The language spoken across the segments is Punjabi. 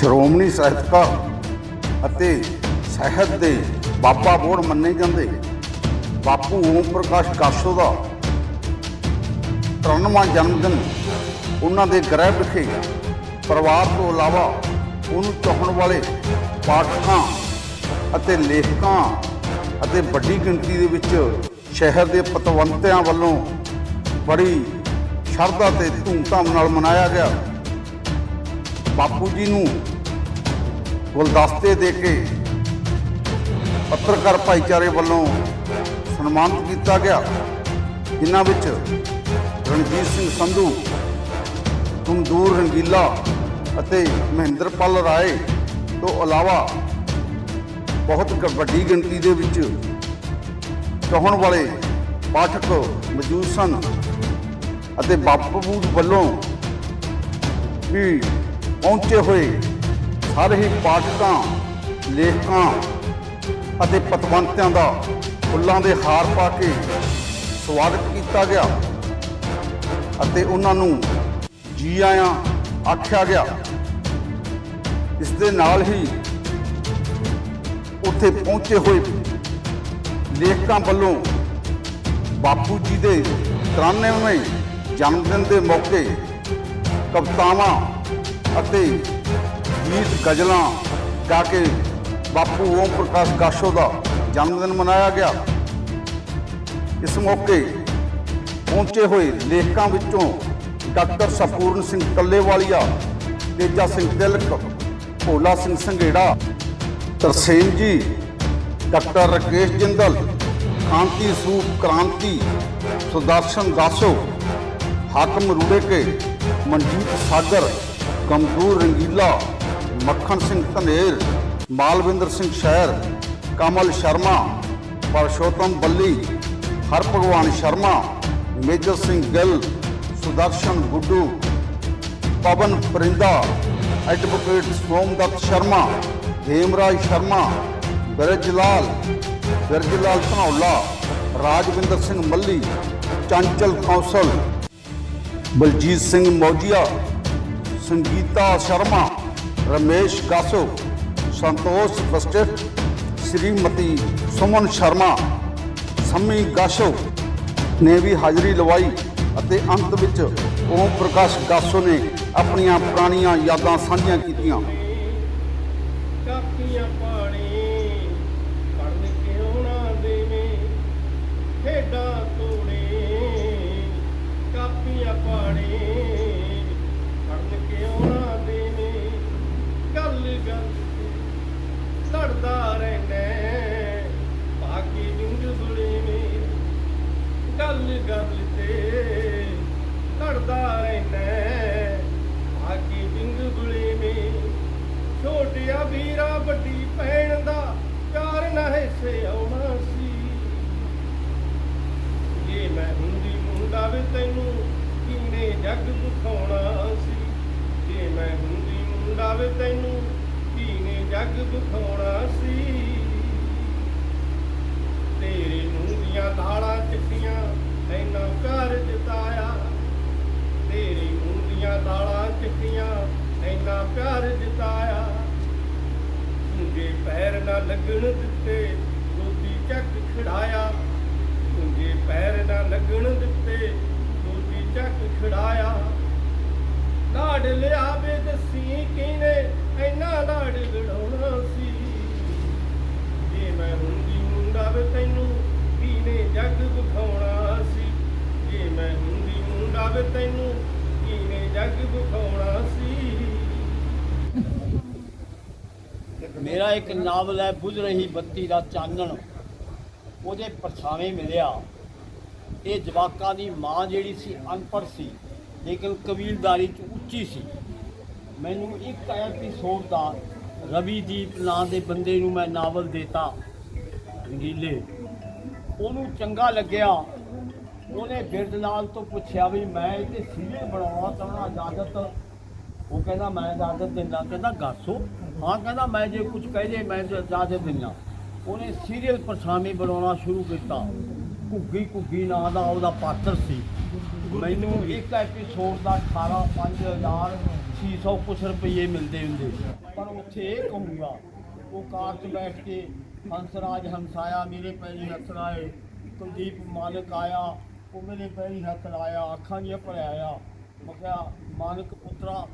ਸ਼੍ਰੋਮਣੀ ਸਾਹਿਤਕਾਰ ਅਤੇ ਸਾਹਿਤ ਦੇ ਬਾਬਾ ਬੋੜ ਮੰਨੇ ਜਾਂਦੇ ਬਾਪੂ ਓਮ ਪ੍ਰਕਾਸ਼ ਕਾਸ਼ੋ ਦਾ 93ਵਾਂ ਜਨਮ ਦਿਨ ਉਹਨਾਂ ਦੇ ਗ੍ਰਹਿ ਵਿਖੇ ਪਰਿਵਾਰ ਤੋਂ ਇਲਾਵਾ ਉਹਨੂੰ ਚਾਹਣ ਵਾਲੇ ਪਾਠਕਾਂ ਅਤੇ ਲੇਖਕਾਂ ਅਤੇ ਵੱਡੀ ਗਿਣਤੀ ਦੇ ਵਿੱਚ ਸ਼ਹਿਰ ਦੇ ਪਤਵੰਤਿਆਂ ਵੱਲੋਂ ਬੜੀ ਸ਼ਰਧਾ ਤੇ ਧੂਮਧਾਮ ਨਾਲ ਮਨਾਇਆ ਗਿਆ। ਬਾਪੂ ਜੀ ਨੂੰ ਗੁਲਦਸਤੇ ਦੇ ਕੇ ਪੱਤਰਕਾਰ ਭਾਈਚਾਰੇ ਵੱਲੋਂ ਸਨਮਾਨਿਤ ਕੀਤਾ ਗਿਆ, ਜਿਨ੍ਹਾਂ ਵਿੱਚ ਰਣਜੀਤ ਸਿੰਘ ਸੰਧੂ ਤੁਮਦੂਰ ਰੰਗੀਲਾ ਅਤੇ ਮਹਿੰਦਰਪਾਲ ਰਾਏ ਤੋਂ ਇਲਾਵਾ ਬਹੁਤ ਵੱਡੀ ਗਿਣਤੀ ਦੇ ਵਿੱਚ ਚਾਹਣ ਵਾਲੇ ਪਾਠਕ ਮੌਜੂਦ ਸਨ ਅਤੇ ਬਾਪੂ ਵੱਲੋਂ ਵੀ ਪਹੁੰਚੇ ਹੋਏ ਸਾਰੇ ਹੀ ਪਾਠਕਾਂ, ਲੇਖਕਾਂ ਅਤੇ ਪਤਵੰਤਿਆਂ ਦਾ ਫੁੱਲਾਂ ਦੇ ਹਾਰ ਪਾ ਕੇ ਸਵਾਗਤ ਕੀਤਾ ਗਿਆ ਅਤੇ ਉਹਨਾਂ ਨੂੰ ਜੀ ਆਇਆਂ ਆਖਿਆ ਗਿਆ। ਇਸ ਦੇ ਨਾਲ ਹੀ ਉੱਥੇ ਪਹੁੰਚੇ ਹੋਏ ਲੇਖਕਾਂ ਵੱਲੋਂ ਬਾਪੂ ਜੀ ਦੇ 93ਵੇਂ ਜਨਮ ਦਿਨ ਦੇ ਮੌਕੇ ਕਵਿਤਾਵਾਂ ਅਤੇ ਗੀਤ ਗਜ਼ਲਾਂ ਗਾ ਕੇ ਬਾਪੂ ਓਮ ਪ੍ਰਕਾਸ਼ ਕਾਸ਼ੋ ਦਾ ਜਨਮ ਦਿਨ ਮਨਾਇਆ ਗਿਆ। ਇਸ ਮੌਕੇ ਪਹੁੰਚੇ ਹੋਏ ਲੇਖਕਾਂ ਵਿੱਚੋਂ doctor Sapuran Singh Kallewalia, Teja Singh Tilak, Bhola Singh Sanghera, Tarsem ji, doctor Rakesh Jindal Kanti soup Kranti, Sudarshan ਦਾਸੋ, ਹਾਕਮ ਰੂੜੇਕੇ, ਮਨਜੀਤ ਸਾਗਰ ਗਮਦੂਰ ਰੰਗੀਲਾ ਮੱਖਣ ਸਿੰਘ ਧਨੇਰ, ਮਾਲਵਿੰਦਰ ਸਿੰਘ ਸ਼ਹਿਰ, ਕਮਲ ਸ਼ਰਮਾ, ਪਰਸ਼ੋਤਮ ਬੱਲੀ ਹਰਭਗਵਾਨ ਸ਼ਰਮਾ, ਮੇਜਰ ਸਿੰਘ ਗਿੱਲ, ਸੁਦਰਸ਼ਨ ਗੁੱਡੂ, ਪਵਨ ਪਰਿੰਦਾ, ਐਡਵੋਕੇਟ ਸੋਮਦੱਤ ਸ਼ਰਮਾ, ਹੇਮਰਾਜ ਸ਼ਰਮਾ, ਬਿਰਜਲਾਲ ਬਿਰਜਲਾਲ ਧਨੌਲਾ, ਰਾਜਵਿੰਦਰ ਸਿੰਘ ਮੱਲੀ, ਚੰਚਲ ਕੌਂਸਲ, ਬਲਜੀਤ ਸਿੰਘ ਮੌਜੀਆ, ਸੰਗੀਤਾ ਸ਼ਰਮਾ ਰਮੇਸ਼ ਗਾਸੋ ਸੰਤੋਸ਼ ਬਸਟਿਟ ਸ਼੍ਰੀਮਤੀ ਸੁਮਨ ਸ਼ਰਮਾ, ਸੰਮੀ ਗਾਸੋ ਨੇ ਵੀ ਹਾਜ਼ਰੀ ਲਵਾਈ ਅਤੇ ਅੰਤ ਵਿੱਚ ਓਮ ਪ੍ਰਕਾਸ਼ ਗਾਸੋ ਨੇ ਆਪਣੀਆਂ ਪੁਰਾਣੀਆਂ ਯਾਦਾਂ ਸਾਂਝੀਆਂ ਕੀਤੀਆਂ। ਕਾਪੀਆਂ ਪਾਣੀ ਪੜਨ ਕਿਉਂ ਨਾ ਦੇਵੇਂ? ਖੇਡਾਂ ਤੋੜੇ ਕਾਪੀਆਂ ਪਾਣੀ ਪੜਨ ਕਿਉਂ ਨਾ ਦੇਵੇਂ ਗੱਲ ਗੱਲ ਤੇ ਲੜਦਾ ਰਹਿਣਾ ਬਾਕੀ ਜੁੰਝ ਬੁਲੇਵੇਂ ਗੱਲ ਗੱਲ ਤੇ ਲੜਦਾ ਰਹਿਣਾ ਬਾਕੀ ਜੁੰਝ ਬੁਲੇਵੇਂ ਛੋਟਿਆ ਵੀਰਾ ਵੱਡੀ ਭੈਣ ਦਾ ਪਿਆਰ ਨਾ ਹਿੱਸੇ ਆਉਣਾ ਸੀ ਜੇ ਮੈਂ ਹੁੰਦੀ ਮੁੰਡਾ ਵੀ ਤੈਨੂੰ ਕਿਨੇ ਜੱਗ ਦਿਖਾਉਣਾ ਸੀ ਜੇ ਮੈਂ ਹੁੰਦੀ ਮੁੰਡਾ ਵੀ ਤੈਨੂੰ ਕਿਨੇ ਜੱਗ ਦਿਖਾਉਣਾ ਸੀ ਤੇਰੇ ਮੂੰਹ ਦੀਆਂ ਦਾੜਾਂ ਚਿੱਟੀਆਂ ਐਨਾ ਪਿਆਰ ਜਤਾਇਆ ਤੇਰੀ ਮੂੰਹ ਦੀਆਂ ਦਾੜਾਂ ਚਿੱਟੀਆਂ ਐਨਾ ਪਿਆਰ ਜਤਾਇਆ। ਤੁੰਗੇ ਪੈਰ ਨਾ ਲੱਗਣ ਦਿੱਤੇ ਗੋਦੀ ਚੱਕ ਖੜਾਇਆ ਤੁੰਗੇ ਪੈਰ ਨਾ ਲੱਗਣ ਦਿੱਤੇ ਗੋਦੀ ਚੱਕ ਖੜਾਇਆ ਲਾੜ ਲਿਆਵੇ ਦਸੀ ਕਿਨੇ ਐਨਾ ਲਾੜ ਲੜਾਉਣਾ ਸੀ। ਜੇ ਮੈਂ ਹੁੰਦੀ ਮੁੰਡਾ ਵੇ ਤੈਨੂੰ ਕੀਨੇ ਜੱਗ ਵਿਖਾਉਣਾ ਸੀ? ਜੇ ਮੈਂ ਹੁੰਦੀ ਮੁੰਡਾ ਵੇ ਤੈਨੂੰ ਕੀਨੇ ਜੱਗ ਵਿਖਾਉਣਾ ਸੀ? ਮੇਰਾ ਇੱਕ ਨਾਵਲ ਹੈ, ਬੁਝ ਰਹੀ ਬੱਤੀ ਦਾ ਚਾਨਣ। ਉਹਦੇ ਪਰਛਾਵੇਂ ਮਿਲਿਆ। ਇਹ ਜਵਾਕਾਂ ਦੀ ਮਾਂ ਜਿਹੜੀ ਸੀ, ਅਨਪੜ੍ਹ ਸੀ, ਲੇਕਿਨ ਕਬੀਲਦਾਰੀ ਚ ਉੱਚੀ ਸੀ। ਮੈਨੂੰ ਇੱਕ ਐਪੀਸੋਡ ਦਾ ਰਵੀਦੀਪ ਨਾਂ ਦੇ ਬੰਦੇ ਨੂੰ ਮੈਂ ਨਾਵਲ ਦੇਤਾ, ਰੰਗੀਲੇ। ਉਹਨੂੰ ਚੰਗਾ ਲੱਗਿਆ। ਉਹਨੇ ਬਿਰਦਲਾਲ ਤੋਂ ਪੁੱਛਿਆ ਵੀ ਮੈਂ ਇਹ ਸੀਰੀਅਲ ਬਣਾਉਣਾ ਚਾਹੁੰਦਾ ਇਜਾਜ਼ਤ ਉਹ ਕਹਿੰਦਾ, ਮੈਂ ਇਜਾਜ਼ਤ ਦਿੰਦਾ। ਕਹਿੰਦਾ ਗਾਸੋ ਹਾਂ, ਕਹਿੰਦਾ ਮੈਂ ਜੇ ਕੁਝ ਕਹਿ ਦੇ ਮੈਂ ਤਾਂ ਇਜਾਜ਼ਤ ਦਿੰਦਾ। ਉਹਨੇ ਸੀਰੀਅਲ ਪਰਛਾਵੇਂ ਬਣਾਉਣਾ ਸ਼ੁਰੂ ਕੀਤਾ। ਘੁੱਗੀ ਘੁੱਗੀ ਨਾਂ ਦਾ ਉਹਦਾ ਪਾਤਰ ਸੀ। ਮੈਨੂੰ ਇੱਕ ਐਪੀਸੋਡ ਦਾ 18 5000 2500 ਕੁਛ ਰੁਪਏ ਮਿਲਦੇ ਹੁੰਦੇ। ਪਰ ਉੱਥੇ ਇਹ ਕਹੂੰਗਾ ਉਹ ਕਾਰ 'ਚ ਬੈਠ ਕੇ ਹੰਸਰਾਜ ਹੰਸਾਇਆ, ਮੇਰੇ ਪੈਰੀ ਹੱਥ ਲਾਏ। ਕੁਲਦੀਪ ਮਾਲਕ ਆਇਆ, ਉਹ ਮੇਰੇ ਪੈਰੀ ਹੱਥ ਲਾਇਆ, ਅੱਖਾਂ ਜਿਹਾ ਭਰਿਆ ਮੈਂ ਕਿਹਾ, ਮਾਲਕ ਪੁੱਤਰਾ,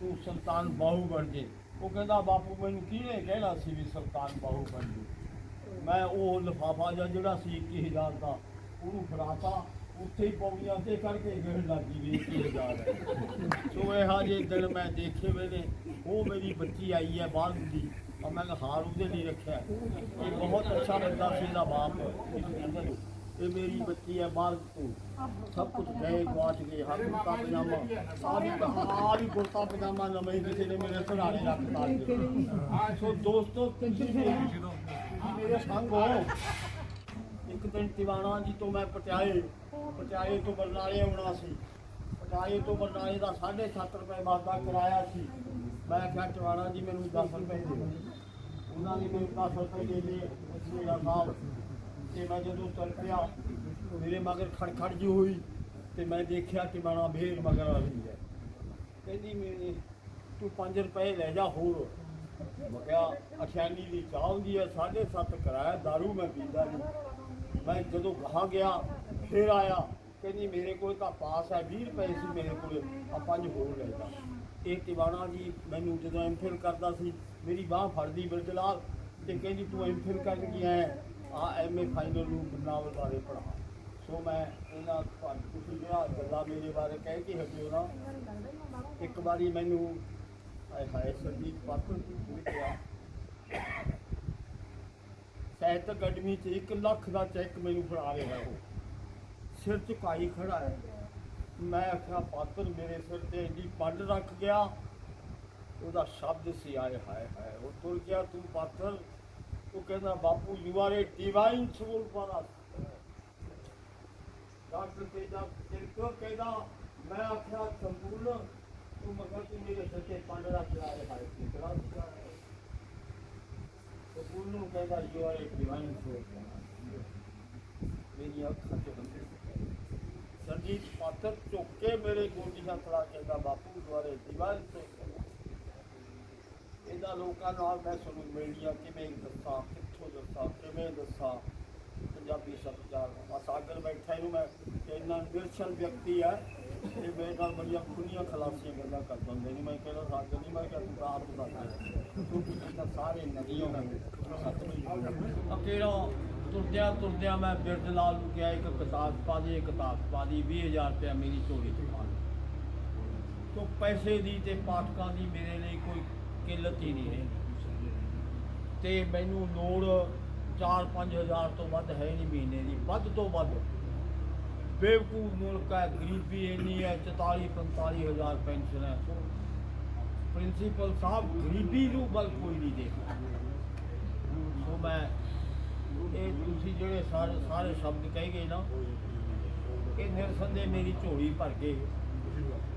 ਤੂੰ ਸੁਲਤਾਨ ਬਾਹੂ ਬਣ ਜੇ। ਉਹ ਕਹਿੰਦਾ, ਬਾਪੂ, ਮੈਨੂੰ ਕਿਹਨੇ ਕਹਿਣਾ ਸੀ ਵੀ ਸੁਲਤਾਨ ਬਾਹੂ ਬਣ ਜੇ ਮੈਂ ਉਹ ਲਿਫਾਫਾ ਜਿਹਾ ਜਿਹੜਾ ਸੀ 21000 ਦਾ, ਉਹਨੂੰ ਫੜਾਤਾ। ਉੱਥੇ ਹੀ ਪੌੜੀਆਂ ਤੇ ਕਰਕੇ ਗਿਣ ਲੱਗੀ ਵੀ 21000 ਹੈ। ਸੋ ਇਹ ਹਾਜੇ ਦਿਨ ਮੈਂ ਦੇਖੇ ਵੇਲੇ ਉਹ ਮੇਰੀ ਬੱਚੀ ਆਈ ਹੈ ਬਾਹਰ ਦੀ। ਔਰ ਮੈਂ ਕਿਹਾ ਹਾਰ ਉਹਦੇ ਲਈ ਰੱਖਿਆ। ਇਹ ਬਹੁਤ ਅੱਛਾ ਬੰਦਾ ਸੀ ਇਹਦਾ ਬਾਪ। ਇਹ ਮੇਰੀ ਬੱਚੀ ਹੈ ਬਾਹਰ ਤੋਂ ਸਭ ਕੁਝ ਗਏ ਗਵਾਚ ਗਏ ਹਰ ਕੁੜਤਾ ਪਜਾਮਾ। ਸਾਰੀ ਸਾਰੀ ਆ ਕੁੜਤਾ ਪਜਾਮਾ ਨਵੇਂ ਹੀ ਕਿਸੇ ਨੇ ਮੇਰੇ ਸਰਾਣੇ ਰੱਖਤਾ ਅੱਜ ਸੋ। ਦੋਸਤੋ, ਤੁਸੀਂ ਮੇਰੇ ਸੰਗ ਹੋ। ਇੱਕ ਦਿਨ ਟਿਵਾਣਾ ਜੀ ਤੋਂ ਮੈਂ ਪਟਿਆਲੇ ਪਟਿਆਲੇ ਤੋਂ ਬਰਨਾਲੇ ਆਉਣਾ ਸੀ। ਪਟਿਆਲੇ ਤੋਂ ਬਰਨਾਲੇ ਦਾ 7.5 ਰੁਪਏ ਮਾਦਾ ਕਿਰਾਇਆ ਸੀ। ਮੈਂ ਕਿਹਾ, ਟਿਵਾਣਾ ਜੀ ਮੈਨੂੰ 10 ਰੁਪਏ ਦੇ ਉਹਨਾਂ ਨੇ ਮੈਨੂੰ 10 ਰੁਪਏ ਦੇ ਦਿੱਤੇ ਮੇਰਾ ਸਾਹਿਬ ਤੇ ਮੈਂ ਜਦੋਂ ਚੱਲ ਪਿਆ, ਮੇਰੇ ਮਗਰ ਖੜਖੜ ਜੀ ਹੋਈ ਤੇ ਮੈਂ ਦੇਖਿਆ ਕਿ ਮਾਣਾ ਭੇੜ ਮਗਰ ਆ ਰਹੀ ਹੈ। ਕਹਿੰਦੀ ਮੇਰੇ, ਤੂੰ 5 ਰੁਪਏ ਲੈ ਜਾ ਹੋਰ। ਮੈਂ ਕਿਹਾ ਅਠਿਆਨੀ ਦੀ ਚਾਹ ਹੁੰਦੀ ਹੈ 7.5 ਕਿਰਾਇਆ दारू ਮੈਂ ਪੀਂਦਾ ਨਹੀਂ ਮੈਂ ਜਦੋਂ ਗਾਹਾਂ ਗਿਆ, ਫਿਰ ਆਇਆ, ਕਹਿੰਦੀ ਮੇਰੇ ਕੋਲ ਤਾਂ ਪਾਸ ਹੈ 20 ਰੁਪਏ ਸੀ ਮੇਰੇ ਕੋਲ ਆ ਪੰਜ ਹੋਰ ਲੈ ਜਾ। ਇਹ ਟਿਵਾਣਾ ਜੀ ਮੈਨੂੰ ਜਦੋਂ ਐਮਫਿਲ ਕਰਦਾ ਸੀ, ਮੇਰੀ ਬਾਹ ਫੜਦੀ ਬਿਰਜਲਾਲ ਤੇ ਕਹਿੰਦੀ ਤੂੰ ਐਮਫਿਲ ਕਰਨ ਗਿਆ ਹੈ। ਆ ਐਮਏ ਫਾਈਨਲ ਨੂੰ ਬਨਾਵਲ ਬਾਰੇ ਪੜ੍ਹਾ ਸੋ ਮੈਂ ਇਹਨਾਂ ਤੁਹਾਨੂੰ ਤੁਸੀਂ ਜਿਹੜਾ ਗੱਲਾਂ ਮੇਰੇ ਬਾਰੇ ਕਹਿ ਕੇ ਹਟਿਓ ਨਾ। ਇੱਕ ਵਾਰੀ ਮੈਨੂੰ, ਹਾਏ ਹਾਏ, ਸੰਦੀਪ ਪਾਤਰ ਜੀ ਕਿਹਾ। ਸਾਹਿਤ ਅਕੈਡਮੀ 'ਚ 1 ਲੱਖ ਦਾ ਚੈੱਕ ਮੈਨੂੰ ਫੜਾ ਰਿਹਾ ਉਹ। ਸਿਰ ਝੁਕਾਈ ਖੜਾ ਹੈ। ਮੈਂ ਆਖਿਆ ਪਾਤਰ ਮੇਰੇ ਸਿਰ ਤੇ ਇੰਨੀ ਪੰਡ ਰੱਖ ਗਿਆ। ਉਹਦਾ ਸ਼ਬਦ ਸੀ, ਆਏ ਹਾਏ ਹਾਏ, ਉਹ ਤੁਰ ਗਿਆ ਤੂੰ ਪਾਤਰ ਉਹ ਕਹਿੰਦਾ, Bapu you are a divine soul for us doctor Teja ਕਿਰਕੋ ਕਹਿੰਦਾ, ਮੈਂ ਆਖਿਆ, ਸੰਪੂਰਨ, ਤੂੰ ਮਗਰ ਤੂੰ ਮੇਰੇ ਸਿਰ ਤੇ ਪੰਡ ਰੱਖ ਲਿਆ ਹੈ ਹਾਏ ਕਿਤਨਾ ਸਿਆ ਸੰਪੂਰਨ ਨੂੰ ਕਹਿੰਦਾ you are a divine soul ਮੇਰੀ ਅੱਖਾਂ ਚ ਹੰਝੂ ਸਰਜੀਤ ਪਾਤਰ ਚੁੱਕ ਕੇ ਮੇਰੇ ਗੋਦੀ ਹੱਥ ਲਾ ਕੇ ਕਹਿੰਦਾ, ਬਾਪੂ ਦੁਆਰੇ ਦੀਵਾਨ ਤੋਂ ਇਹਦਾ ਲੋਕਾਂ ਨਾਲ ਮੈਂ ਤੁਹਾਨੂੰ ਮਿਲਣੀਆਂ ਕਿਵੇਂ ਦੱਸਾਂ, ਕਿੱਥੋਂ ਦੱਸਾਂ, ਕਿਵੇਂ ਦੱਸਾਂ, ਪੰਜਾਬੀ ਸੱਭਿਆਚਾਰ ਆ ਸਾਗਰ ਬੈਠਾ ਇਹਨੂੰ ਮੈਂ ਇੰਨਾ ਨਿਰਸ਼ਲ ਵਿਅਕਤੀ ਆ, ਇਹ ਮੇਰੇ ਨਾਲ ਬੜੀਆਂ ਖੁੱਲੀਆਂ ਖਲਾਸੀਆਂ ਗੱਲਾਂ ਕਰਦਾ ਹੁੰਦਾ ਨਹੀਂ ਮੈਂ ਕਹਿੰਦਾ ਸਾਗਰ ਨਹੀਂ ਮੈਂ ਕਹਿੰਦਾ ਤੂੰ ਤਾਂ ਆਪ ਦੱਸ ਤੂੰ ਤਾਂ ਸਾਰੇ ਨਦੀਆਂ ਨੇ ਸੱਚ ਅਕੇੜਾ ਤੁਰਦਿਆਂ ਤੁਰਦਿਆਂ ਮੈਂ ਬਿਰਦ ਲਾਲ ਨੂੰ ਕਿਹਾ, ਇੱਕ ਕਿਤਾਬ ਪਾ ਦੇ ਕਿਤਾਬ ਪਾ ਦੀ 20000 ਰੁਪਇਆ ਮੇਰੀ ਚੋਰੀ 'ਚ ਪਾ ਤੋ ਪੈਸੇ ਦੀ ਤੇ ਪਾਠਕਾਂ ਦੀ ਮੇਰੇ ਲਈ ਕੋਈ ਕਿੱਲਤ ਹੀ ਨਹੀਂ ਹੈ ਤੇ ਮੈਨੂੰ ਲੋੜ 4-5000 ਤੋਂ ਵੱਧ ਹੈ ਨਹੀਂ ਮਹੀਨੇ ਦੀ, ਵੱਧ ਤੋਂ ਵੱਧ। ਬੇਵਕੂਫ ਮੁਲਕ ਹੈ, ਗਰੀਬੀ ਇੰਨੀ ਹੈ 44-45 ਹਜ਼ਾਰ ਪੈਨਸ਼ਨ ਹੈ। ਪ੍ਰਿੰਸੀਪਲ ਸਾਹਿਬ ਗਰੀਬੀ ਨੂੰ ਬਲ ਕੋਈ ਨਹੀਂ ਦੇਖਦਾ ਸੋ ਮੈਂ, ਇਹ ਤੁਸੀਂ ਜਿਹੜੇ ਸਾਰੇ ਸਾਰੇ ਸ਼ਬਦ ਕਹੇ ਗਏ ਨਾ, ਇਹ ਨਿਰਸੰਦੇ ਮੇਰੀ ਝੋਲੀ ਭਰ ਗਏ।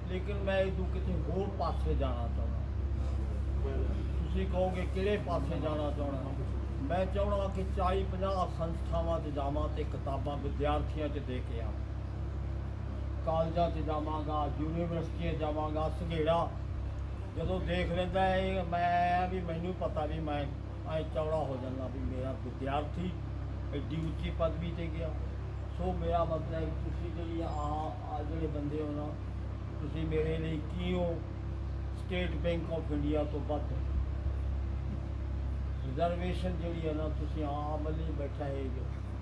ਲੇਕਿਨ ਮੈਂ ਇਹ ਤੋਂ ਕਿਤੇ ਹੋਰ ਪਾਸੇ ਜਾਣਾ ਚਾਹੁੰਦਾ। ਤੁਸੀਂ ਕਹੋਗੇ ਕਿਹੜੇ ਪਾਸੇ ਜਾਣਾ ਚਾਹੁੰਦਾ ਮੈਂ ਚਾਹੁੰਦਾ ਕਿ 40 50 ਸੰਸਥਾਵਾਂ 'ਚ ਜਾਵਾਂ ਤੇ ਕਿਤਾਬਾਂ ਵਿਦਿਆਰਥੀਆਂ 'ਚ ਦੇ ਕੇ ਆਵਾਂ। ਕਾਲਜਾਂ 'ਚ ਜਾਵਾਂਗਾ, ਯੂਨੀਵਰਸਿਟੀਆਂ ਜਾਵਾਂਗਾ, ਸੰਘੇੜਾ। ਜਦੋਂ ਦੇਖ ਲੈਂਦਾ ਇਹ ਮੈਂ ਵੀ ਮੈਨੂੰ ਪਤਾ ਵੀ ਮੈਂ ਐ ਚੌੜਾ ਹੋ ਜਾਂਦਾ ਵੀ ਮੇਰਾ ਵਿਦਿਆਰਥੀ ਐਡੀ ਉੱਚੀ ਪਦਵੀ ਤੇ ਗਿਆ। ਸੋ ਮੇਰਾ ਮਤਲਬ ਹੈ ਤੁਸੀਂ ਜਿਹੜੀ ਆ ਆ ਜਿਹੜੇ ਬੰਦੇ ਹੋ ਨਾ, ਤੁਸੀਂ ਮੇਰੇ ਲਈ ਕੀ ਹੋ? ਸਟੇਟ ਬੈਂਕ ਆਫ ਇੰਡੀਆ ਤੋਂ ਵੱਧ। ਰਿਜ਼ਰਵੇਸ਼ਨ ਜਿਹੜੀ ਹੈ ਨਾ, ਤੁਸੀਂ ਆਮ ਲਈ ਬੈਠਾ ਹੈ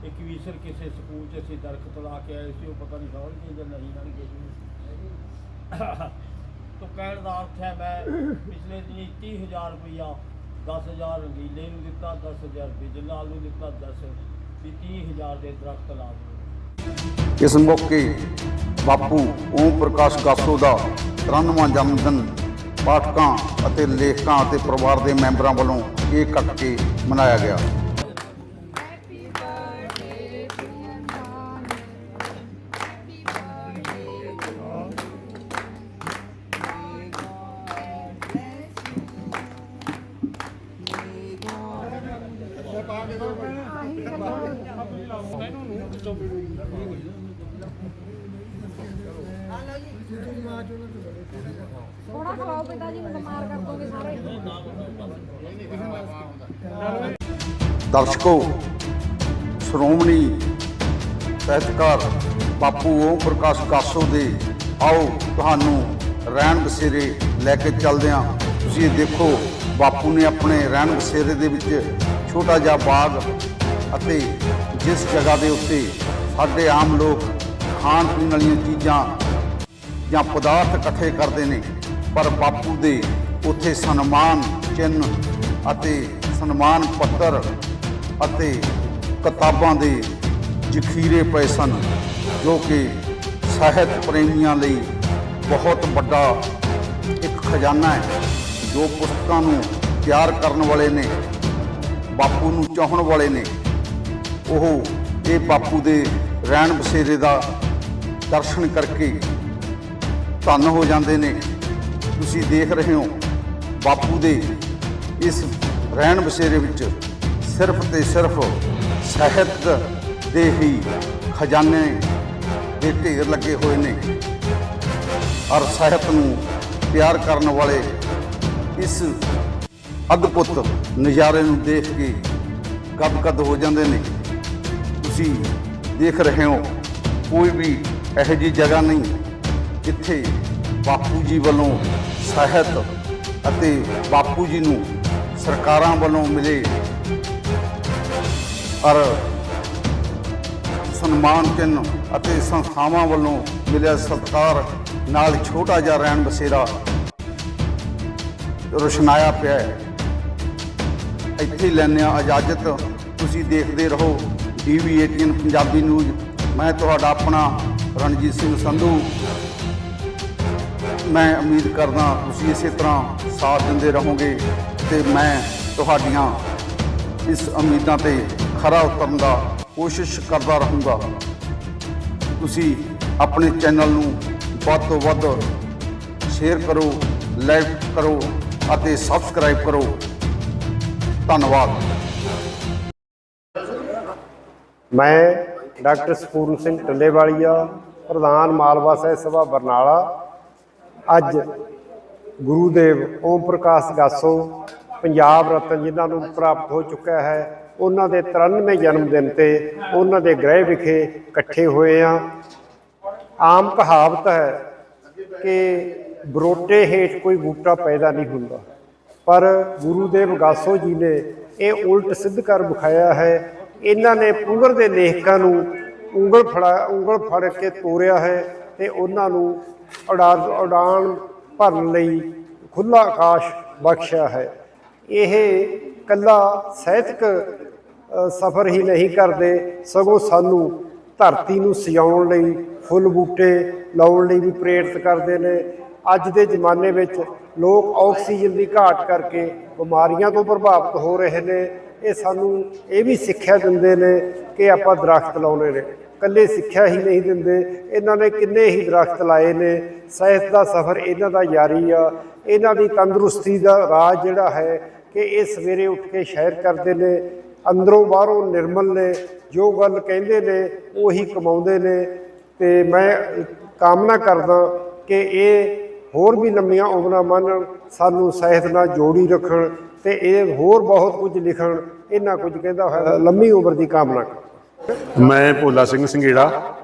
ਇੱਕ ਵੀਸਰ ਕਿਸੇ ਸਕੂਲ 'ਚ ਅਸੀਂ ਦਰਖਤ ਲਾ ਕੇ ਆਏ ਸੀ, ਉਹ ਪਤਾ ਨਹੀਂ ਹੋਣਗੇ ਜਾਂ ਨਹੀਂ ਹੋਣਗੇ ਤੋ ਕਹਿਣ ਦਾ ਅਰਥ ਹੈ, ਮੈਂ ਪਿਛਲੇ ਦਿਨੀ 30000 ਰੁਪਇਆ 10000 ਰੰਗੀਲੇ ਨੂੰ ਦਿੱਤਾ 10000 ਬਿਜਲਾਲ ਨੂੰ ਦਿੱਤਾ 10 ਵੀ 30000 ਦੇ ਦਰਖਤ ਲਾ ਦਿਓ। ਇਸ ਮੌਕੇ ਬਾਪੂ ਓਮ ਪ੍ਰਕਾਸ਼ ਗਾਸੋ ਦਾ 93ਵਾਂ ਜਨਮ ਦਿਨ ਪਾਠਕਾਂ ਅਤੇ ਲੇਖਕਾਂ ਅਤੇ ਪਰਿਵਾਰ ਦੇ ਮੈਂਬਰਾਂ ਵੱਲੋਂ ਇਹ ਕੱਟ ਕੇ ਮਨਾਇਆ ਗਿਆ। ਦਰਸ਼ਕੋ, ਸ਼੍ਰੋਮਣੀ ਸਾਹਿਤਕਾਰ ਬਾਪੂ ਓਮ ਪ੍ਰਕਾਸ਼ ਕਾਸੋ ਦੇ, ਆਓ ਤੁਹਾਨੂੰ ਰਹਿਣ ਬਸੇਰੇ ਲੈ ਕੇ ਚੱਲਦੇ ਹਾਂ। ਤੁਸੀਂ ਦੇਖੋ, ਬਾਪੂ ਨੇ ਆਪਣੇ ਰਹਿਣ ਬਸੇਰੇ ਦੇ ਵਿੱਚ ਛੋਟਾ ਜਿਹਾ ਬਾਗ ਅਤੇ ਜਿਸ ਜਗ੍ਹਾ ਦੇ ਉੱਤੇ ਸਾਡੇ ਆਮ ਲੋਕ ਖਾਣ ਪੀਣ ਵਾਲੀਆਂ ਚੀਜ਼ਾਂ ਜਾਂ ਪਦਾਰਥ ਇਕੱਠੇ ਕਰਦੇ ਨੇ, ਪਰ ਬਾਪੂ ਦੇ ਉੱਥੇ ਸਨਮਾਨ ਚਿੰਨ ਅਤੇ ਸਨਮਾਨ ਪੱਤਰ ਅਤੇ ਕਿਤਾਬਾਂ ਦੇ ਜ਼ਖੀਰੇ ਪਏ ਸਨ, ਜੋ ਕਿ ਸਾਹਿਤ ਪ੍ਰੇਮੀਆਂ ਲਈ ਬਹੁਤ ਵੱਡਾ ਇੱਕ ਖਜ਼ਾਨਾ ਹੈ, ਜੋ ਪੁਸਤਕਾਂ ਨੂੰ ਤਿਆਰ ਕਰਨ ਵਾਲੇ ਨੇ, ਬਾਪੂ ਨੂੰ ਚਾਹਣ ਵਾਲੇ ਨੇ। ਉਹ ਇਹ ਬਾਪੂ ਦੇ ਰਹਿਣ ਬਸੇਰੇ ਦਾ ਦਰਸ਼ਨ ਕਰਕੇ ਧੰਨ ਹੋ ਜਾਂਦੇ ਨੇ। ਤੁਸੀਂ ਦੇਖ ਰਹੇ ਹੋ ਬਾਪੂ ਦੇ ਇਸ ਰਹਿਣ ਬਸੇਰੇ ਵਿੱਚ ਸਿਰਫ ਤੇ ਸਿਰਫ ਸਾਹਿਤ ਦੇ ਹੀ ਖਜ਼ਾਨੇ ਦੇ ਢੇਰ ਲੱਗੇ ਹੋਏ ਨੇ। ਔਰ ਸਾਹਿਤ ਨੂੰ ਪਿਆਰ ਕਰਨ ਵਾਲੇ ਇਸ ਅਦਭੁਤ ਨਜ਼ਾਰੇ ਨੂੰ ਦੇਖ ਕੇ ਗਦਗਦ ਹੋ ਜਾਂਦੇ ਨੇ। ਤੁਸੀਂ ਦੇਖ ਰਹੇ ਹੋ, ਕੋਈ ਵੀ ਇਹੋ ਜਿਹੀ ਜਗ੍ਹਾ ਨਹੀਂ ਜਿੱਥੇ ਬਾਪੂ ਜੀ ਵੱਲੋਂ ਸਾਹਿਤ ਅਤੇ ਬਾਪੂ ਜੀ ਨੂੰ ਸਰਕਾਰਾਂ ਵੱਲੋਂ ਮਿਲੇ ਔਰ ਸਨਮਾਨ ਚਿੰਨ ਅਤੇ ਸੰਸਥਾਵਾਂ ਵੱਲੋਂ ਮਿਲਿਆ ਸਤਿਕਾਰ ਨਾਲ ਛੋਟਾ ਜਿਹਾ ਰਹਿਣ ਬਸੇਰਾ ਰੁਸ਼ਨਾਇਆ ਪਿਆ ਹੈ। ਇੱਥੇ ਹੀ ਲੈਂਦੇ ਹਾਂ ਇਜਾਜ਼ਤ। ਤੁਸੀਂ ਦੇਖਦੇ ਰਹੋ ਡੀਵੀ 18 ਪੰਜਾਬੀ ਨਿਊਜ਼। ਮੈਂ ਤੁਹਾਡਾ ਆਪਣਾ ਰਣਜੀਤ ਸਿੰਘ ਸੰਧੂ। ਮੈਂ ਉਮੀਦ ਕਰਦਾ ਤੁਸੀਂ ਇਸੇ ਤਰ੍ਹਾਂ ਸਾਥ ਦਿੰਦੇ ਰਹੋਗੇ ਤੇ ਮੈਂ ਤੁਹਾਡੀਆਂ ਇਸ ਉਮੀਦਾਂ ਤੇ ਖਰਾ ਉਤਰਨ ਦਾ ਕੋਸ਼ਿਸ਼ ਕਰਦਾ ਰਹੂੰਗਾ। ਤੁਸੀਂ ਆਪਣੇ ਚੈਨਲ ਨੂੰ ਵੱਧ ਤੋਂ ਵੱਧ ਸ਼ੇਅਰ ਕਰੋ ਲਾਈਕ ਕਰੋ ਅਤੇ ਸਬਸਕ੍ਰਾਈਬ ਕਰੋ। ਧੰਨਵਾਦ। ਮੈਂ ਡਾਕਟਰ ਸਪੂਰਨ ਸਿੰਘ ਟੱਲੇਵਾਲੀਆ ਪ੍ਰਧਾਨ ਮਾਲਵਾ ਸਾਹਿਤ ਸਭਾ ਬਰਨਾਲਾ। ਅੱਜ ਗੁਰੂਦੇਵ ਓਮ ਪ੍ਰਕਾਸ਼ ਗਾਸੋ ਪੰਜਾਬ ਰਤਨ ਜਿਨ੍ਹਾਂ ਨੂੰ ਪ੍ਰਾਪਤ ਹੋ ਚੁੱਕਿਆ ਹੈ ਉਹਨਾਂ ਦੇ 93ਵੇਂ ਜਨਮ ਦਿਨ ਤੇ ਉਹਨਾਂ ਦੇ ਗ੍ਰਹਿ ਵਿਖੇ ਇਕੱਠੇ ਹੋਏ ਆ ਆਮ ਕਹਾਵਤ ਹੈ ਕਿ ਬਰੋਟੇ ਹੇਠ ਕੋਈ ਬੂਟਾ ਪੈਦਾ ਨਹੀਂ ਹੁੰਦਾ। ਪਰ ਗੁਰੂ ਦੇਵ ਗਾਸੋ ਜੀ ਨੇ ਇਹ ਉਲਟ ਸਿੱਧ ਕਰ ਵਿਖਾਇਆ ਹੈ। ਇਹਨਾਂ ਨੇ ਪੁੰਗਰ ਦੇ ਲੇਖਕਾਂ ਨੂੰ ਉਂਗਲ ਫੜਾ, ਉਂਗਲ ਫੜ ਕੇ ਤੋਰਿਆ ਹੈ ਤੇ ਉਹਨਾਂ ਨੂੰ ਉਡਾਨ ਉਡਾਨ ਭਰਨ ਲਈ ਖੁੱਲਾ ਆਕਾਸ਼ ਬਖਸ਼ਿਆ ਹੈ। ਇਹ ਕੱਲਾ ਸਾਹਿਤਕ ਸਫ਼ਰ ਹੀ ਨਹੀਂ ਕਰਦੇ, ਸਗੋਂ ਸਾਨੂੰ ਧਰਤੀ ਨੂੰ ਸਜਾਉਣ ਲਈ, ਫੁੱਲ ਬੂਟੇ ਲਾਉਣ ਲਈ ਵੀ ਪ੍ਰੇਰਿਤ ਕਰਦੇ ਨੇ। ਅੱਜ ਦੇ ਜ਼ਮਾਨੇ ਵਿੱਚ ਲੋਕ ਆਕਸੀਜਨ ਦੀ ਘਾਟ ਕਰਕੇ ਬਿਮਾਰੀਆਂ ਤੋਂ ਪ੍ਰਭਾਵਿਤ ਹੋ ਰਹੇ ਨੇ। ਇਹ ਸਾਨੂੰ ਇਹ ਵੀ ਸਿੱਖਿਆ ਦਿੰਦੇ ਨੇ ਕਿ ਆਪਾਂ ਦਰਖਤ ਲਾਉਣੇ ਨੇ। ਕੱਲੇ ਸਿੱਖਿਆ ਹੀ ਨਹੀਂ ਦਿੰਦੇ, ਇਹਨਾਂ ਨੇ ਕਿੰਨੇ ਹੀ ਦਰਖਤ ਲਾਏ ਨੇ। ਸਿਹਤ ਦਾ ਸਫ਼ਰ ਇਹਨਾਂ ਦਾ ਜਾਰੀ ਆ। ਇਹਨਾਂ ਦੀ ਤੰਦਰੁਸਤੀ ਦਾ ਰਾਜ ਜਿਹੜਾ ਹੈ ਕਿ ਇਹ ਸਵੇਰੇ ਉੱਠ ਕੇ ਸ਼ਹਿਰ ਕਰਦੇ ਨੇ। ਅੰਦਰੋਂ ਬਾਹਰੋਂ ਨਿਰਮਲ ਨੇ ਜੋ ਗੱਲ ਕਹਿੰਦੇ ਨੇ, ਉਹੀ ਕਮਾਉਂਦੇ ਨੇ। ਤੇ ਮੈਂ ਕਾਮਨਾ ਕਰਦਾ ਕਿ ਇਹ ਹੋਰ ਵੀ ਲੰਮੀਆਂ ਉਮਰਾਂ ਮੰਨਣ ਸਾਨੂੰ ਸਾਹਿਤ ਨਾਲ ਜੋੜੀ ਰੱਖਣ ਤੇ ਇਹ ਹੋਰ ਬਹੁਤ ਕੁਝ ਲਿਖਣ ਇਹਨਾਂ ਕੁਝ ਕਹਿੰਦਾ ਹੋਇਆ, ਲੰਮੀ ਉਮਰ ਦੀ ਕਾਮਨਾ ਕਰਦਾ। ਮੈਂ ਭੋਲਾ ਸਿੰਘ ਸੰਘੇੜਾ।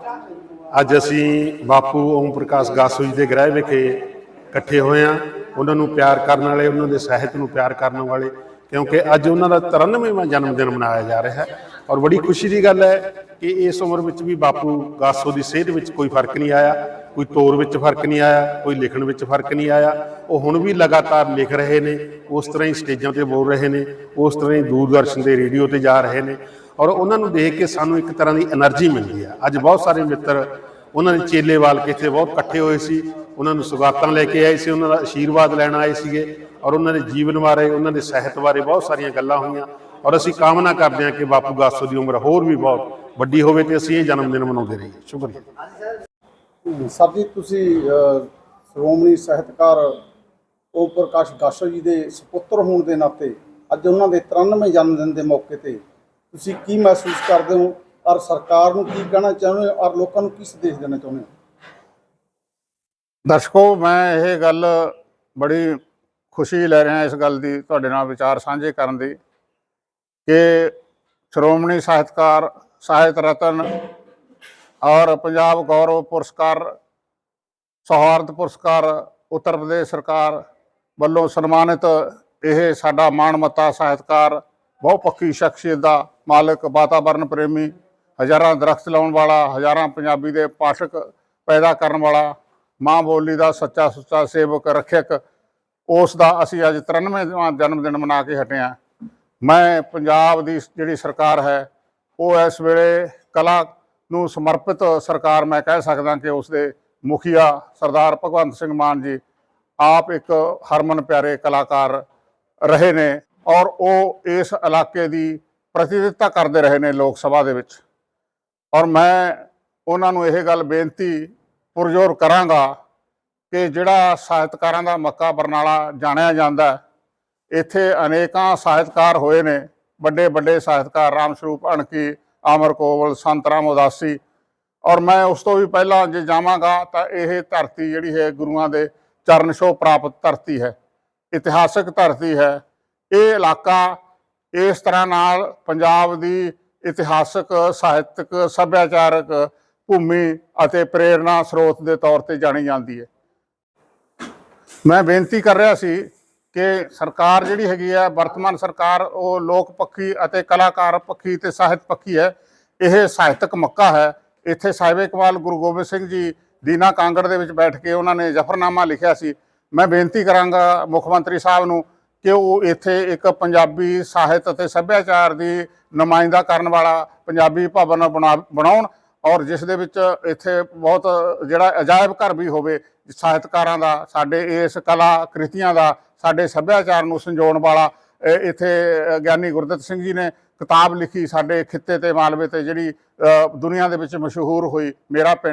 ਅੱਜ ਅਸੀਂ ਬਾਪੂ ਓਮ ਪ੍ਰਕਾਸ਼ ਗਾਸੂ ਜੀ ਦੇ ਗ੍ਰਹਿ ਵਿਖੇ ਇਕੱਠੇ ਹੋਏ ਹਾਂ। ਉਹਨਾਂ ਨੂੰ ਪਿਆਰ ਕਰਨ ਵਾਲੇ, ਉਹਨਾਂ ਦੇ ਸਾਹਿਤ ਨੂੰ ਪਿਆਰ ਕਰਨ ਵਾਲੇ। ਕਿਉਂਕਿ ਅੱਜ ਉਹਨਾਂ ਦਾ 93ਵਾਂ ਜਨਮ ਦਿਨ ਮਨਾਇਆ ਜਾ ਰਿਹਾ ਹੈ। ਔਰ ਬੜੀ ਖੁਸ਼ੀ ਦੀ ਗੱਲ ਹੈ ਕਿ ਇਸ ਉਮਰ ਵਿੱਚ ਵੀ ਬਾਪੂ ਗਾਸੋ ਦੀ ਸਿਹਤ ਵਿੱਚ ਕੋਈ ਫ਼ਰਕ ਨਹੀਂ ਆਇਆ, ਕੋਈ ਤੌਰ ਵਿੱਚ ਫ਼ਰਕ ਨਹੀਂ ਆਇਆ, ਕੋਈ ਲਿਖਣ ਵਿੱਚ ਫ਼ਰਕ ਨਹੀਂ ਆਇਆ। ਉਹ ਹੁਣ ਵੀ ਲਗਾਤਾਰ ਲਿਖ ਰਹੇ ਨੇ, ਉਸ ਤਰ੍ਹਾਂ ਹੀ ਸਟੇਜਾਂ ਤੇ ਬੋਲ ਰਹੇ ਨੇ, ਉਸ ਤਰ੍ਹਾਂ ਹੀ ਦੂਰਦਰਸ਼ਨ ਦੇ ਰੇਡੀਓ ਤੇ ਜਾ ਰਹੇ ਨੇ। ਔਰ ਉਹਨਾਂ ਨੂੰ ਦੇਖ ਕੇ ਸਾਨੂੰ ਇੱਕ ਤਰ੍ਹਾਂ ਦੀ એનર્ਜੀ ਮਿਲਦੀ ਹੈ। ਅੱਜ ਬਹੁਤ ਸਾਰੇ ਮਿੱਤਰ ਉਹਨਾਂ ਦੇ ਚੇਲੇਵਾਲ ਕੇ ਇੱਥੇ ਬਹੁਤ ਇਕੱਠੇ ਹੋਏ ਸੀ। ਉਹਨਾਂ ਨੂੰ ਸੁਗਾਤਾਂ ਲੈ ਕੇ ਆਏ ਸੀ, ਉਹਨਾਂ ਦਾ ਆਸ਼ੀਰਵਾਦ ਲੈਣ ਆਏ ਸੀਗੇ ਔਰ ਉਹਨਾਂ ਦੇ ਜੀਵਨ ਬਾਰੇ, ਉਹਨਾਂ ਦੇ ਸਾਹਿਤ ਬਾਰੇ ਬਹੁਤ ਸਾਰੀਆਂ ਗੱਲਾਂ ਹੋਈਆਂ। ਔਰ ਅਸੀਂ ਕਾਮਨਾ ਕਰਦੇ ਹਾਂ ਕਿ ਬਾਪੂ ਗਾਸੋ ਦੀ ਉਮਰ ਹੋਰ ਵੀ ਬਹੁਤ ਵੱਡੀ ਹੋਵੇ ਤੇ ਅਸੀਂ ਇਹ ਜਨਮ ਦਿਨ ਮਨਾਉਂਦੇ ਰਹੀਏ। ਸ਼ੁਕਰੀਆ। ਸਰ ਜੀ, ਤੁਸੀਂ ਸ਼੍ਰੋਮਣੀ ਸਾਹਿਤਕਾਰ ਓਮ ਪ੍ਰਕਾਸ਼ ਗਾਸ਼ੋ ਜੀ ਦੇ ਸੁਪੁੱਤਰ ਹੋਣ ਦੇ ਨਾਤੇ ਅੱਜ ਉਹਨਾਂ ਦੇ 93ਵੇਂ ਜਨਮ ਦਿਨ ਦੇ ਮੌਕੇ ਤੇ ਤੁਸੀਂ ਕੀ ਮਹਿਸੂਸ ਕਰਦੇ ਹੋ? ਔਰ ਸਰਕਾਰ ਨੂੰ ਕੀ ਕਹਿਣਾ ਚਾਹੁੰਦੇ ਹੋ, ਔਰ ਲੋਕਾਂ ਨੂੰ ਕੀ ਸੰਦੇਸ਼ ਦੇਣਾ ਚਾਹੁੰਦੇ ਹੋ? ਦਰਸ਼ਕੋ, ਮੈਂ ਇਹ ਗੱਲ ਬੜੀ ਖੁਸ਼ੀ ਲੈ ਰਿਹਾ ਇਸ ਗੱਲ ਦੀ, ਤੁਹਾਡੇ ਨਾਲ ਵਿਚਾਰ ਸਾਂਝੇ ਕਰਨ ਦੀ ਕਿ ਸ਼੍ਰੋਮਣੀ ਸਾਹਿਤਕਾਰ ਸਾਹਿਤ ਰਤਨ ਔਰ ਪੰਜਾਬ ਗੌਰਵ ਪੁਰਸਕਾਰ, ਸੌਹਾਰਦ ਪੁਰਸਕਾਰ, ਉੱਤਰ ਪ੍ਰਦੇਸ਼ ਸਰਕਾਰ ਵੱਲੋਂ ਸਨਮਾਨਿਤ ਇਹ ਸਾਡਾ ਮਾਣਮੱਤਾ ਸਾਹਿਤਕਾਰ ਬਹੁ ਪੱਖੀ ਸ਼ਖਸੀਅਤ ਦਾ ਮਾਲਕ ਵਾਤਾਵਰਣ ਪ੍ਰੇਮੀ ਹਜ਼ਾਰਾਂ ਦਰਖਤ ਲਾਉਣ ਵਾਲਾ, ਹਜ਼ਾਰਾਂ ਪੰਜਾਬੀ ਦੇ ਪਾਠਕ ਪੈਦਾ ਕਰਨ ਵਾਲਾ, ਮਾਂ ਬੋਲੀ ਦਾ ਸੱਚਾ ਸੁੱਚਾ ਸੇਵਕ, ਰੱਖਿਅਕ, ਉਸ ਦਾ ਅਸੀਂ ਅੱਜ 93ਵਾਂ ਜਨਮ ਦਿਨ ਮਨਾ ਕੇ ਹਟੇ ਹਾਂ। ਮੈਂ ਪੰਜਾਬ ਦੀ ਜਿਹੜੀ ਸਰਕਾਰ ਹੈ, ਉਹ ਇਸ ਵੇਲੇ ਕਲਾ ਨੂੰ ਸਮਰਪਿਤ ਸਰਕਾਰ ਮੈਂ ਕਹਿ ਸਕਦਾ ਕਿ ਉਸ ਦੇ ਮੁਖੀਆ ਸਰਦਾਰ ਭਗਵੰਤ ਸਿੰਘ ਮਾਨ ਜੀ, ਆਪ ਇੱਕ ਹਰਮਨ ਪਿਆਰੇ ਕਲਾਕਾਰ ਰਹੇ ਨੇ ਔਰ ਉਹ ਇਸ ਇਲਾਕੇ ਦੀ ਪ੍ਰਤੀਨਿਧਤਾ ਕਰਦੇ ਰਹੇ ਨੇ ਲੋਕ ਸਭਾ ਦੇ ਵਿੱਚ। ਔਰ ਮੈਂ ਉਹਨਾਂ ਨੂੰ ਇਹ ਗੱਲ ਬੇਨਤੀ ਪੁਰਜ਼ੋਰ ਕਰਾਂਗਾ ਕਿ ਜਿਹੜਾ ਸਾਹਿਤਕਾਰਾਂ ਦਾ ਮੱਕਾ ਬਰਨਾਲਾ ਜਾਣਿਆ ਜਾਂਦਾ ਇੱਥੇ ਅਨੇਕਾਂ ਸਾਹਿਤਕਾਰ ਹੋਏ ਨੇ, ਵੱਡੇ ਵੱਡੇ ਸਾਹਿਤਕਾਰ ਰਾਮ ਸਰੂਪ ਅਣਕੀ ਅਮਰ ਕੋਵਲ, ਸੰਤ ਰਾਮ ਉਦਾਸੀ। ਔਰ ਮੈਂ ਉਸ ਤੋਂ ਵੀ ਪਹਿਲਾਂ ਜੇ ਜਾਵਾਂਗਾ ਤਾਂ ਇਹ ਧਰਤੀ ਜਿਹੜੀ ਹੈ ਗੁਰੂਆਂ ਦੇ ਚਰਨ ਛੋਹ ਪ੍ਰਾਪਤ ਧਰਤੀ ਹੈ, ਇਤਿਹਾਸਕ ਧਰਤੀ ਹੈ। ਇਹ ਇਲਾਕਾ ਇਸ ਤਰ੍ਹਾਂ ਨਾਲ ਪੰਜਾਬ ਦੀ ਇਤਿਹਾਸਕ, ਸਾਹਿਤਕ, ਸੱਭਿਆਚਾਰਕ ਭੂਮੀ ਅਤੇ ਪ੍ਰੇਰਣਾ ਸਰੋਤ ਦੇ ਤੌਰ ਤੇ ਜਾਣੀ ਜਾਂਦੀ ਹੈ। ਮੈਂ ਬੇਨਤੀ ਕਰ ਰਿਹਾ ਸੀ ਕਿ ਸਰਕਾਰ ਜਿਹੜੀ ਹੈਗੀ ਹੈ, ਵਰਤਮਾਨ ਸਰਕਾਰ, ਉਹ ਲੋਕ ਪੱਖੀ ਅਤੇ ਕਲਾਕਾਰ ਪੱਖੀ ਤੇ ਸਾਹਿਤ ਪੱਖੀ ਹੈ। ਇਹ ਸਾਹਿਤਕ ਮੱਕਾ ਹੈ। ਇੱਥੇ ਸਾਹਿਬ ਇਕਬਾਲ, ਗੁਰੂ ਗੋਬਿੰਦ ਸਿੰਘ ਜੀ, ਦੀਨਾ ਕਾਂਗੜ ਦੇ ਵਿੱਚ ਬੈਠ ਕੇ ਉਹਨਾਂ ਨੇ ਜ਼ਫਰਨਾਮਾ ਲਿਖਿਆ ਸੀ। ਮੈਂ ਬੇਨਤੀ ਕਰਾਂਗਾ ਮੁੱਖ ਮੰਤਰੀ ਸਾਹਿਬ ਨੂੰ ਕਿ ਉਹ ਇੱਥੇ ਇੱਕ ਪੰਜਾਬੀ ਸਾਹਿਤ ਅਤੇ ਸੱਭਿਆਚਾਰ ਦੀ ਨੁਮਾਇੰਦਾ ਕਰਨ ਵਾਲਾ ਪੰਜਾਬੀ ਭਵਨ ਬਣਾ- ਬਣਾਉਣ ਔਰ ਜਿਸ ਦੇ ਵਿੱਚ ਇੱਥੇ ਬਹੁਤ ਜਿਹੜਾ ਅਜਾਇਬ ਘਰ ਵੀ ਹੋਵੇ ਸਾਹਿਤਕਾਰਾਂ ਦਾ ਸਾਡੇ ਇਸ ਕਲਾ ਕ੍ਰਿਤੀਆਂ ਦਾ ਸਾਡੇ ਸੱਭਿਆਚਾਰ ਨੂੰ ਸੰਜੋਣ ਵਾਲਾ ਇਹ ਇੱਥੇ ਗਿਆਨੀ ਗੁਰਦਿੱਤ ਸਿੰਘ ਜੀ ਨੇ ਕਿਤਾਬ ਲਿਖੀ ਸਾਡੇ ਖਿੱਤੇ ਤੇ ਮਾਲਵੇ ਤੇ ਜਿਹੜੀ ਅ, ਦੁਨੀਆ ਦੇ ਵਿੱਚ ਮਸ਼ਹੂਰ ਹੋਈ ਮੇਰਾ ਪਿੰਡ।